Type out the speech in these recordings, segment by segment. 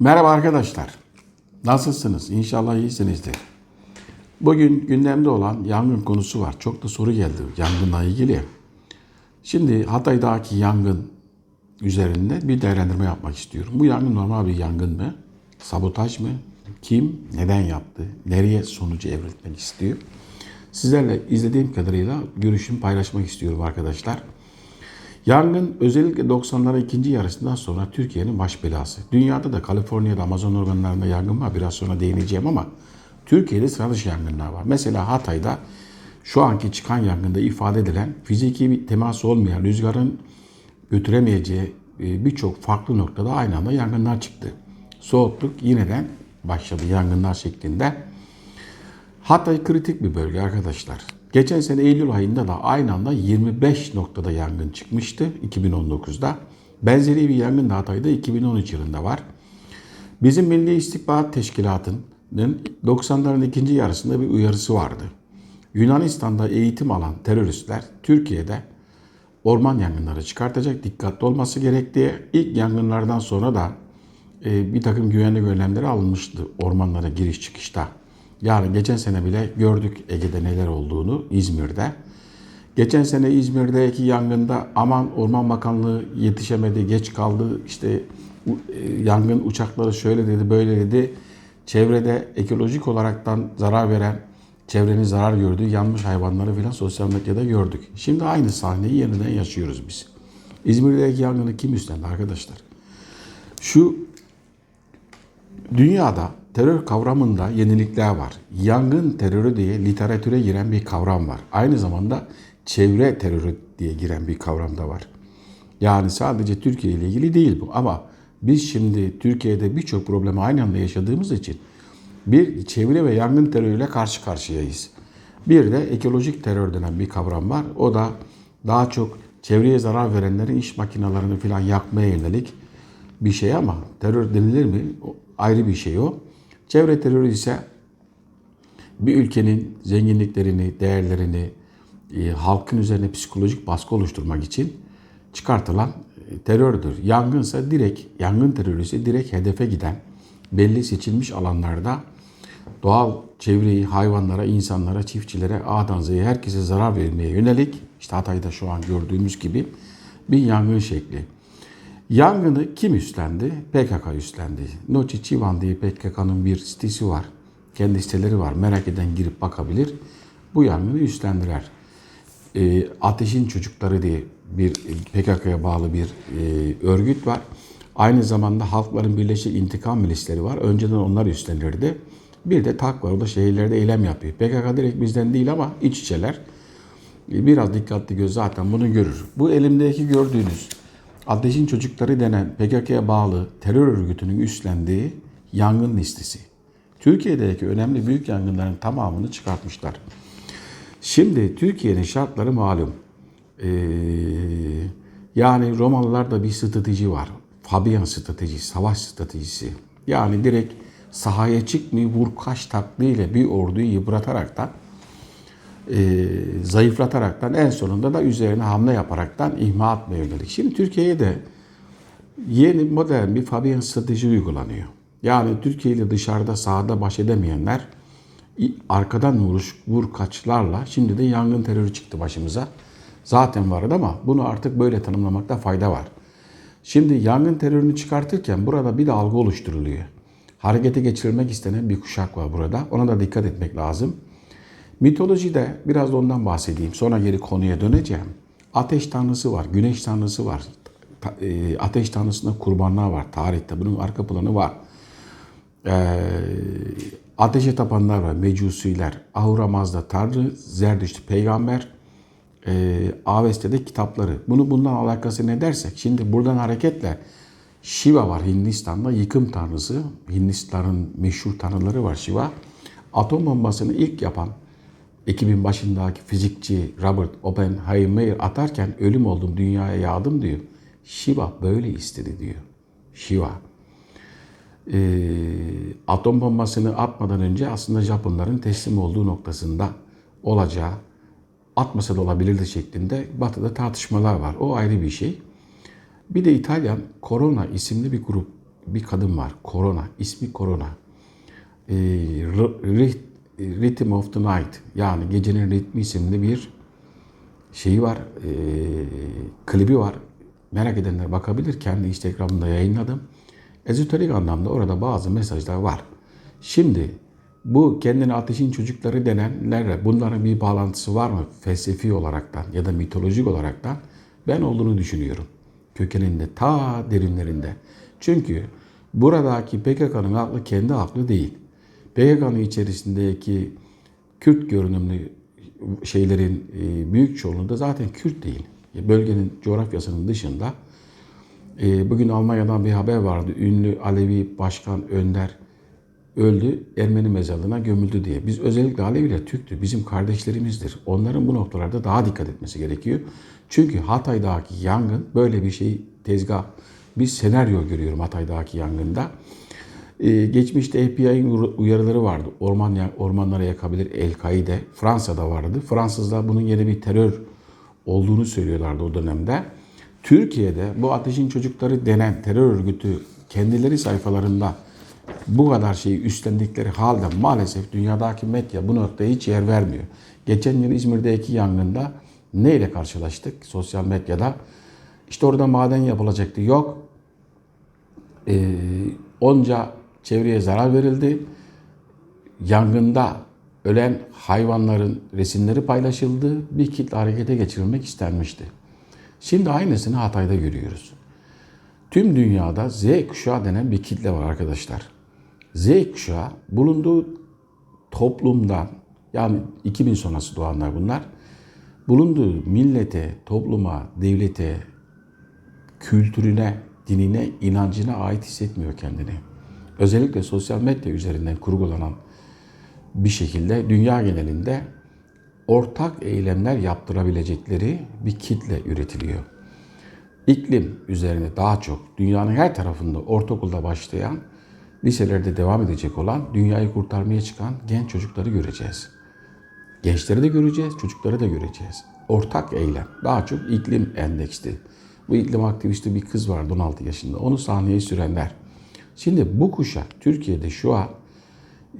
Merhaba arkadaşlar. Nasılsınız? İnşallah iyisinizdir. Bugün gündemde olan yangın konusu var. Çok da soru geldi yangınla ilgili. Şimdi Hatay'daki yangın üzerinde bir değerlendirme yapmak istiyorum. Bu yangın normal bir yangın mı? Sabotaj mı? Kim? Neden yaptı? Nereye sonucu evrilmek istiyor? Sizlerle izlediğim kadarıyla görüşümü paylaşmak istiyorum arkadaşlar. Yangın özellikle 90'ların ikinci yarısından sonra Türkiye'nin baş belası. Dünyada da Kaliforniya'da Amazon ormanlarında yangın var. Biraz sonra değineceğim ama Türkiye'de sıra dışı yangınlar var. Mesela Hatay'da şu anki çıkan yangında ifade edilen fiziki bir temas olmayan rüzgarın götüremeyeceği e, birçok farklı noktada aynı anda yangınlar çıktı. Soğukluk yineden başladı yangınlar şeklinde. Hatay kritik bir bölge arkadaşlar. Geçen sene Eylül ayında da aynı anda 25 noktada yangın çıkmıştı 2019'da. Benzeri bir yangın da Hatay'da 2013 yılında var. Bizim Milli İstihbarat Teşkilatı'nın 90'ların ikinci yarısında bir uyarısı vardı. Yunanistan'da eğitim alan teröristler Türkiye'de orman yangınları çıkartacak, dikkatli olması gerektiği ilk yangınlardan sonra da e, bir takım güvenlik önlemleri alınmıştı ormanlara giriş çıkışta. Yani geçen sene bile gördük Ege'de neler olduğunu İzmir'de. Geçen sene İzmir'deki yangında aman Orman Bakanlığı yetişemedi, geç kaldı. İşte e, yangın uçakları şöyle dedi, böyle dedi. Çevrede ekolojik olaraktan zarar veren, çevrenin zarar gördüğü yanmış hayvanları filan sosyal medyada gördük. Şimdi aynı sahneyi yeniden yaşıyoruz biz. İzmir'deki yangını kim üstlendi arkadaşlar? Şu Dünyada terör kavramında yenilikler var. Yangın terörü diye literatüre giren bir kavram var. Aynı zamanda çevre terörü diye giren bir kavram da var. Yani sadece Türkiye ile ilgili değil bu ama biz şimdi Türkiye'de birçok problemi aynı anda yaşadığımız için bir çevre ve yangın terörüyle karşı karşıyayız. Bir de ekolojik terör denen bir kavram var. O da daha çok çevreye zarar verenlerin iş makinelerini falan yakmaya yönelik bir şey ama terör denilir mi? O ayrı bir şey o. Çevre terörü ise bir ülkenin zenginliklerini, değerlerini, e, halkın üzerine psikolojik baskı oluşturmak için çıkartılan e, terördür. Yangınsa direkt, yangın terörü ise direkt hedefe giden, belli seçilmiş alanlarda doğal çevreyi, hayvanlara, insanlara, çiftçilere, A'dan Z'ye herkese zarar vermeye yönelik, işte Hatay'da şu an gördüğümüz gibi bir yangın şekli. Yangını kim üstlendi? PKK üstlendi. Noci Çivan diye PKK'nın bir sitesi var. Kendi siteleri var. Merak eden girip bakabilir. Bu yangını üstlendiler. E, Ateşin Çocukları diye bir PKK'ya bağlı bir e, örgüt var. Aynı zamanda Halkların Birleşik İntikam Milisleri var. Önceden onlar üstlenirdi. Bir de TAK var. O da şehirlerde eylem yapıyor. PKK direkt bizden değil ama iç içeler. E, biraz dikkatli göz zaten bunu görür. Bu elimdeki gördüğünüz Ateşin Çocukları denen PKK'ya bağlı terör örgütünün üstlendiği yangın listesi. Türkiye'deki önemli büyük yangınların tamamını çıkartmışlar. Şimdi Türkiye'nin şartları malum. Ee, yani Romalılarda bir strateji var. Fabian stratejisi, savaş stratejisi. Yani direkt sahaya çıkmayı vur kaç takliyle bir orduyu yıprataraktan e, zayıflataraktan en sonunda da üzerine hamle yaparaktan ihma atmaya yönelik. Şimdi Türkiye'ye de yeni modern bir Fabian strateji uygulanıyor. Yani Türkiye ile dışarıda sahada baş edemeyenler arkadan vuruş, vur kaçlarla şimdi de yangın terörü çıktı başımıza. Zaten vardı ama bunu artık böyle tanımlamakta fayda var. Şimdi yangın terörünü çıkartırken burada bir de algı oluşturuluyor. Harekete geçirilmek istenen bir kuşak var burada. Ona da dikkat etmek lazım. Mitolojide biraz da ondan bahsedeyim. Sonra geri konuya döneceğim. Ateş tanrısı var, güneş tanrısı var. e, Ateş tanrısında kurbanlar var tarihte. Bunun arka planı var. Ee, ateşe tapanlar var, mecusiler. Ahura Mazda tanrı, Zerdüşt peygamber, e, Aveste'de kitapları. Bunu bundan alakası ne dersek, şimdi buradan hareketle Shiva var Hindistan'da, yıkım tanrısı. Hindistan'ın meşhur tanrıları var Shiva. Atom bombasını ilk yapan ekibin başındaki fizikçi Robert Oppenheimer atarken ölüm oldum dünyaya yağdım diyor. Shiva böyle istedi diyor. Shiva. Ee, atom bombasını atmadan önce aslında Japonların teslim olduğu noktasında olacağı atmasa da olabilirdi şeklinde batıda tartışmalar var. O ayrı bir şey. Bir de İtalyan Corona isimli bir grup bir kadın var. Korona. ismi Korona. E, R- Rit- Rhythm of the Night yani gecenin ritmi isimli bir şeyi var. E, klibi var. Merak edenler bakabilir. Kendi Instagram'da yayınladım. Ezoterik anlamda orada bazı mesajlar var. Şimdi bu kendini ateşin çocukları denenlerle bunların bir bağlantısı var mı felsefi olaraktan ya da mitolojik olaraktan ben olduğunu düşünüyorum. Kökeninde ta derinlerinde. Çünkü buradaki PKK'nın aklı kendi aklı değil. PKK'nın içerisindeki Kürt görünümlü şeylerin e, büyük çoğunluğu zaten Kürt değil. Bölgenin coğrafyasının dışında e, bugün Almanya'dan bir haber vardı. Ünlü Alevi Başkan Önder öldü, Ermeni mezarlığına gömüldü diye. Biz özellikle Aleviler Türktür, bizim kardeşlerimizdir. Onların bu noktalarda daha dikkat etmesi gerekiyor. Çünkü Hatay'daki yangın böyle bir şey tezgah, bir senaryo görüyorum Hatay'daki yangında. Ee, geçmişte API'nin uyarıları vardı. Orman ormanlara yakabilir El-Kaide. Fransa'da vardı. Fransızlar bunun yeni bir terör olduğunu söylüyorlardı o dönemde. Türkiye'de bu ateşin çocukları denen terör örgütü kendileri sayfalarında bu kadar şeyi üstlendikleri halde maalesef dünyadaki medya bu noktaya hiç yer vermiyor. Geçen yıl İzmir'deki yangında neyle karşılaştık sosyal medyada? İşte orada maden yapılacaktı. Yok. Ee, onca çevreye zarar verildi. Yangında ölen hayvanların resimleri paylaşıldı. Bir kitle harekete geçirilmek istenmişti. Şimdi aynısını Hatay'da görüyoruz. Tüm dünyada Z kuşağı denen bir kitle var arkadaşlar. Z kuşağı bulunduğu toplumdan yani 2000 sonrası doğanlar bunlar. Bulunduğu millete, topluma, devlete, kültürüne, dinine, inancına ait hissetmiyor kendini. Özellikle sosyal medya üzerinden kurgulanan bir şekilde dünya genelinde ortak eylemler yaptırabilecekleri bir kitle üretiliyor. İklim üzerine daha çok dünyanın her tarafında ortaokulda başlayan, liselerde devam edecek olan, dünyayı kurtarmaya çıkan genç çocukları göreceğiz. Gençleri de göreceğiz, çocukları da göreceğiz. Ortak eylem, daha çok iklim endeksli. Bu iklim aktivisti bir kız vardı 16 yaşında. Onu sahneye sürenler. Şimdi bu kuşak Türkiye'de şu an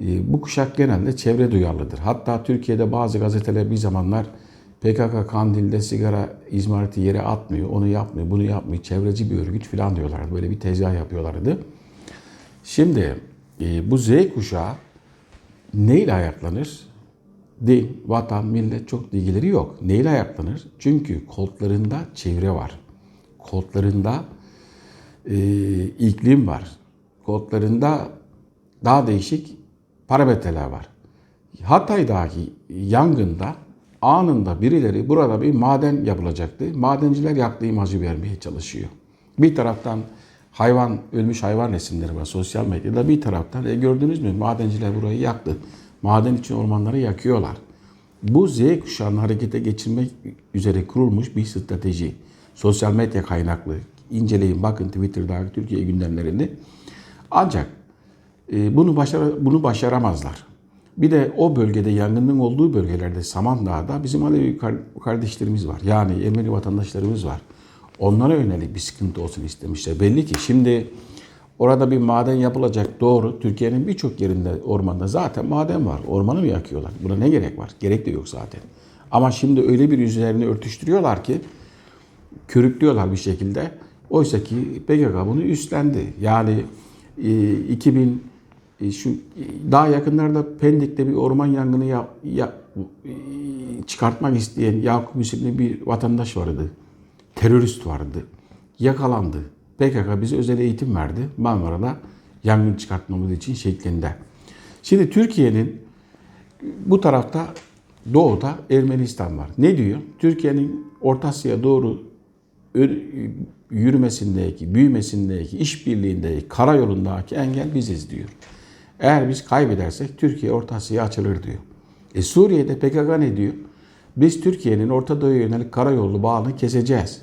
e, bu kuşak genelde çevre duyarlıdır. Hatta Türkiye'de bazı gazeteler bir zamanlar PKK Kandil'de sigara izmariti yere atmıyor, onu yapmıyor, bunu yapmıyor, çevreci bir örgüt falan diyorlardı. Böyle bir tezgah yapıyorlardı. Şimdi e, bu Z kuşağı neyle ayaklanır? Din, vatan, millet çok ilgileri yok. Neyle ayaklanır? Çünkü koltlarında çevre var. Koltlarında e, iklim var. Koltlarında daha değişik parametreler var. Hatay'daki yangında anında birileri burada bir maden yapılacaktı. Madenciler yaktığı imajı vermeye çalışıyor. Bir taraftan hayvan, ölmüş hayvan resimleri var sosyal medyada. Bir taraftan e, gördünüz mü madenciler burayı yaktı. Maden için ormanları yakıyorlar. Bu Z kuşağını harekete geçirmek üzere kurulmuş bir strateji. Sosyal medya kaynaklı. İnceleyin bakın Twitter'daki Türkiye gündemlerini. Ancak e, bunu başar bunu başaramazlar. Bir de o bölgede yangının olduğu bölgelerde Samandağ'da bizim Alevi kardeşlerimiz var. Yani Ermeni vatandaşlarımız var. Onlara yönelik bir sıkıntı olsun istemişler. Belli ki şimdi orada bir maden yapılacak doğru. Türkiye'nin birçok yerinde ormanda zaten maden var. Ormanı mı yakıyorlar? Buna ne gerek var? Gerek de yok zaten. Ama şimdi öyle bir üzerine örtüştürüyorlar ki körüklüyorlar bir şekilde. Oysa ki PKK bunu üstlendi. Yani 2000 e, şu daha yakınlarda Pendik'te bir orman yangını ya, ya, çıkartmak isteyen Yakup isimli bir vatandaş vardı. Terörist vardı. Yakalandı. PKK bize özel eğitim verdi Marmara'da yangın çıkartmamız için şeklinde. Şimdi Türkiye'nin bu tarafta doğuda Ermenistan var. Ne diyor? Türkiye'nin Orta Asya'ya doğru yürümesindeki, büyümesindeki, işbirliğindeki, karayolundaki engel biziz diyor. Eğer biz kaybedersek Türkiye Orta Asya'ya açılır diyor. E Suriye'de PKK ne diyor? Biz Türkiye'nin Orta Doğu'ya yönelik karayolu bağını keseceğiz.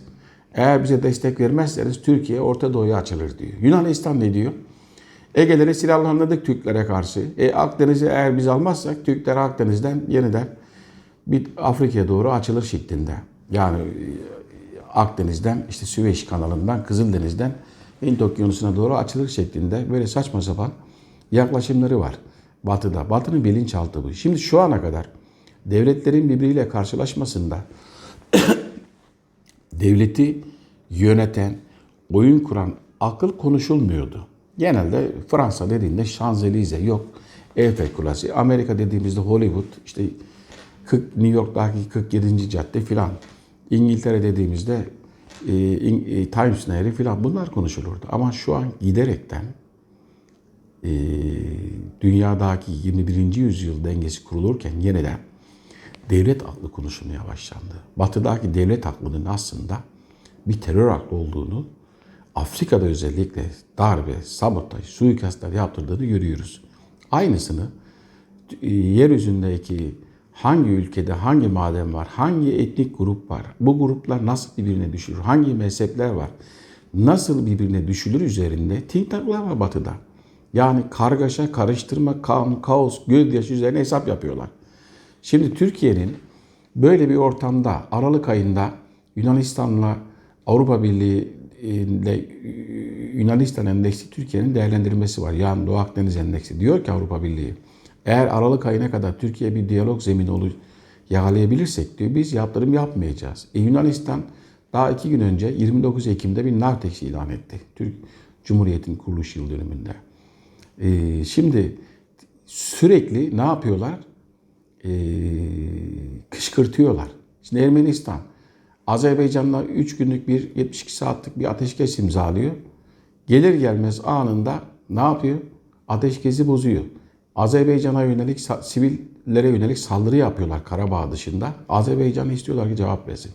Eğer bize destek vermezseniz Türkiye Orta Doğu'ya açılır diyor. Yunanistan ne diyor? Ege'leri silahlandırdık Türklere karşı. E Akdeniz'i eğer biz almazsak Türkler Akdeniz'den yeniden bir Afrika'ya doğru açılır şeklinde. Yani Akdeniz'den işte Süveyş kanalından Kızıldeniz'den Hint Okyanusu'na doğru açılır şeklinde böyle saçma sapan yaklaşımları var Batı'da. Batı'nın bilinçaltı bu. Şimdi şu ana kadar devletlerin birbiriyle karşılaşmasında devleti yöneten, oyun kuran akıl konuşulmuyordu. Genelde Fransa dediğinde Şanzelize yok. Eiffel Kulesi. Amerika dediğimizde Hollywood, işte 40, New York'taki 47. cadde filan. İngiltere dediğimizde e, İng- e, Times Nehri filan bunlar konuşulurdu. Ama şu an giderekten e, dünyadaki 21. yüzyıl dengesi kurulurken yeniden devlet aklı konuşulmaya başlandı. Batıdaki devlet aklının aslında bir terör aklı olduğunu, Afrika'da özellikle darbe, sabotaj, suikastlar yaptırdığını görüyoruz. Aynısını e, yeryüzündeki hangi ülkede hangi maden var, hangi etnik grup var, bu gruplar nasıl birbirine düşürür, hangi mezhepler var, nasıl birbirine düşülür üzerinde think tanklar var batıda. Yani kargaşa, karıştırma, kan, kaos, gözyaşı üzerine hesap yapıyorlar. Şimdi Türkiye'nin böyle bir ortamda Aralık ayında Yunanistan'la Avrupa Birliği ile Yunanistan endeksi Türkiye'nin değerlendirmesi var. Yani Doğu Akdeniz endeksi. Diyor ki Avrupa Birliği eğer Aralık ayına kadar Türkiye bir diyalog zemini olur, yakalayabilirsek diyor biz yaptırım yapmayacağız. E, Yunanistan daha iki gün önce 29 Ekim'de bir Navtex ilan etti. Türk Cumhuriyeti'nin kuruluş yıl dönümünde. E, şimdi sürekli ne yapıyorlar? E, kışkırtıyorlar. Şimdi Ermenistan Azerbaycan'la 3 günlük bir 72 saatlik bir ateşkes imzalıyor. Gelir gelmez anında ne yapıyor? Ateşkesi bozuyor. Azerbaycan'a yönelik, sivillere yönelik saldırı yapıyorlar Karabağ dışında. Azerbaycan istiyorlar ki cevap versin.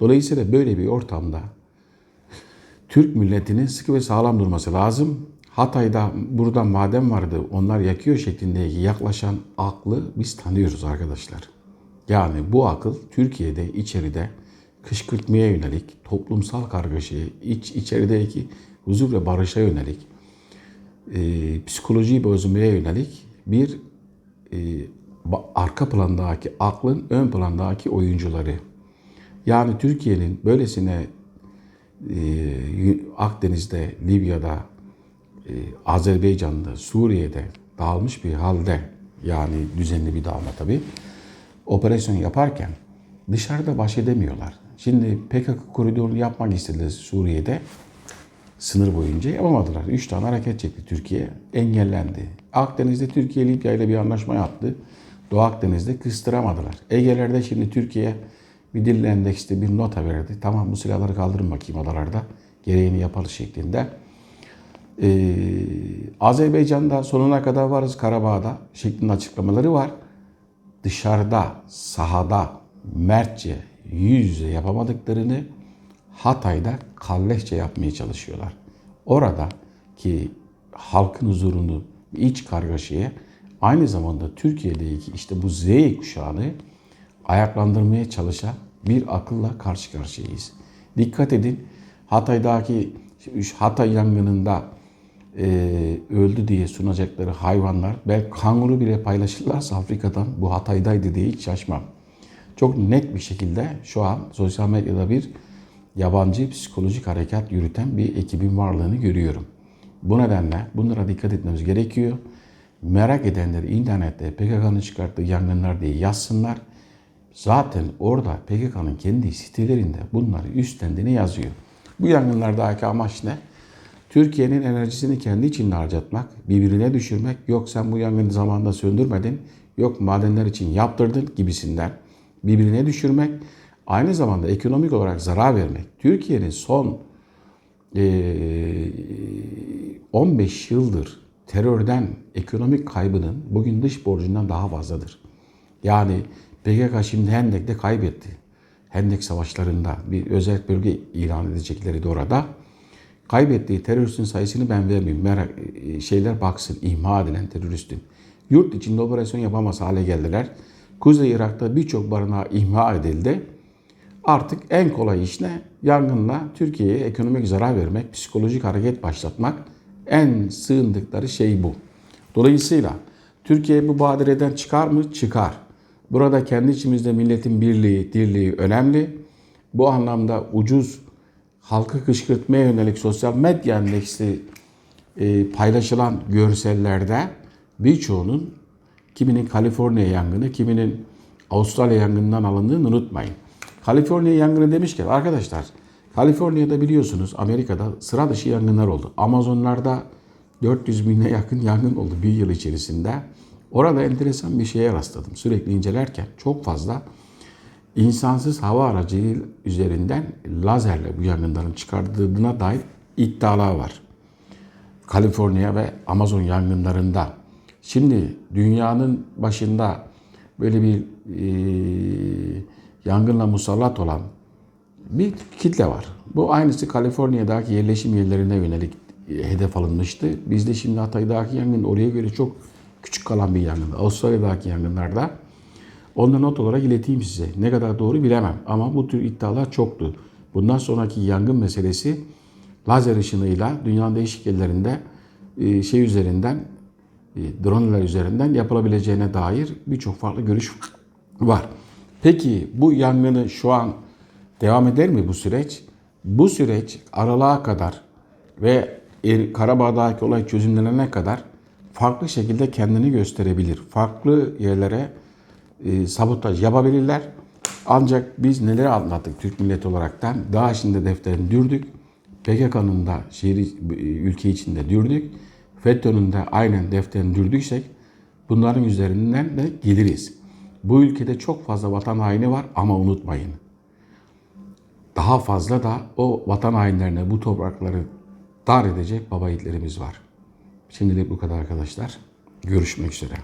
Dolayısıyla böyle bir ortamda Türk milletinin sıkı ve sağlam durması lazım. Hatay'da burada maden vardı, onlar yakıyor şeklindeki yaklaşan aklı biz tanıyoruz arkadaşlar. Yani bu akıl Türkiye'de içeride kışkırtmaya yönelik, toplumsal kargaşaya, iç içerideki huzur ve barışa yönelik, e, psikolojiyi bozmaya yönelik bir e, arka plandaki aklın ön plandaki oyuncuları. Yani Türkiye'nin böylesine e, Akdeniz'de, Libya'da, e, Azerbaycan'da, Suriye'de dağılmış bir halde yani düzenli bir dağılma tabii operasyon yaparken dışarıda baş edemiyorlar. Şimdi PKK koridorunu yapmak istediler Suriye'de. Sınır boyunca yapamadılar. Üç tane hareket çekti Türkiye. Engellendi. Akdeniz'de Türkiye Libya ile bir anlaşma yaptı. Doğu Akdeniz'de kıstıramadılar. Ege'lerde şimdi Türkiye bir dil endekste bir nota verdi. Tamam bu silahları kaldırın bakayım adalarda. Gereğini yapalım şeklinde. Ee, Azerbaycan'da sonuna kadar varız Karabağ'da şeklinde açıklamaları var. Dışarıda, sahada, mertçe, yüz yüze yapamadıklarını Hatay'da kalleşçe yapmaya çalışıyorlar. Orada ki halkın huzurunu, iç kargaşaya aynı zamanda Türkiye'deki işte bu Z kuşağını ayaklandırmaya çalışan bir akılla karşı karşıyayız. Dikkat edin Hatay'daki Hatay yangınında e, öldü diye sunacakları hayvanlar belki kanguru bile paylaşırlarsa Afrika'dan bu Hatay'daydı diye hiç şaşmam. Çok net bir şekilde şu an sosyal medyada bir yabancı psikolojik harekat yürüten bir ekibin varlığını görüyorum. Bu nedenle bunlara dikkat etmemiz gerekiyor. Merak edenler internette PKK'nın çıkarttığı yangınlar diye yazsınlar. Zaten orada PKK'nın kendi sitelerinde bunları üstlendiğini yazıyor. Bu yangınlardaki amaç ne? Türkiye'nin enerjisini kendi içinde harcatmak, birbirine düşürmek, yok sen bu yangını zamanında söndürmedin, yok madenler için yaptırdın gibisinden birbirine düşürmek, aynı zamanda ekonomik olarak zarar vermek. Türkiye'nin son 15 yıldır terörden ekonomik kaybının bugün dış borcundan daha fazladır. Yani PKK şimdi Hendek'te kaybetti. Hendek savaşlarında bir özel bölge ilan edecekleri de orada. Kaybettiği teröristin sayısını ben vermeyeyim. Merak, şeyler baksın imha edilen teröristin. Yurt içinde operasyon yapamaz hale geldiler. Kuzey Irak'ta birçok barınağı imha edildi. Artık en kolay iş ne? Yangınla Türkiye'ye ekonomik zarar vermek, psikolojik hareket başlatmak. En sığındıkları şey bu. Dolayısıyla Türkiye bu badireden çıkar mı? Çıkar. Burada kendi içimizde milletin birliği, dirliği önemli. Bu anlamda ucuz halkı kışkırtmaya yönelik sosyal medya endeksli e, paylaşılan görsellerde birçoğunun kiminin Kaliforniya yangını, kiminin Avustralya yangından alındığını unutmayın. Kaliforniya yangını demişken arkadaşlar Kaliforniya'da biliyorsunuz Amerika'da sıra dışı yangınlar oldu. Amazonlarda 400 bine yakın yangın oldu bir yıl içerisinde. Orada enteresan bir şeye rastladım. Sürekli incelerken çok fazla insansız hava aracı üzerinden lazerle bu yangınların çıkardığına dair iddialar var. Kaliforniya ve Amazon yangınlarında. Şimdi dünyanın başında böyle bir e, yangınla musallat olan bir kitle var. Bu aynısı Kaliforniya'daki yerleşim yerlerine yönelik e, hedef alınmıştı. Bizde şimdi Hatay'daki yangın oraya göre çok küçük kalan bir yangın. Avustralya'daki yangınlarda da not olarak ileteyim size. Ne kadar doğru bilemem ama bu tür iddialar çoktu. Bundan sonraki yangın meselesi lazer ışınıyla dünyanın değişik yerlerinde e, şey üzerinden e, dronelar üzerinden yapılabileceğine dair birçok farklı görüş var. Peki bu yangını şu an devam eder mi bu süreç? Bu süreç aralığa kadar ve Er- Karabağ'daki olay çözümlenene kadar farklı şekilde kendini gösterebilir. Farklı yerlere e, sabotaj yapabilirler. Ancak biz neleri anlattık Türk milleti olaraktan? DAEŞ'in de defterini dürdük. PKK'nın da şehir, e, ülke içinde dürdük. FETÖ'nün de aynen defterini dürdüksek bunların üzerinden de geliriz. Bu ülkede çok fazla vatan haini var ama unutmayın. Daha fazla da o vatan hainlerine bu toprakları dar edecek baba yiğitlerimiz var. Şimdilik bu kadar arkadaşlar. Görüşmek üzere.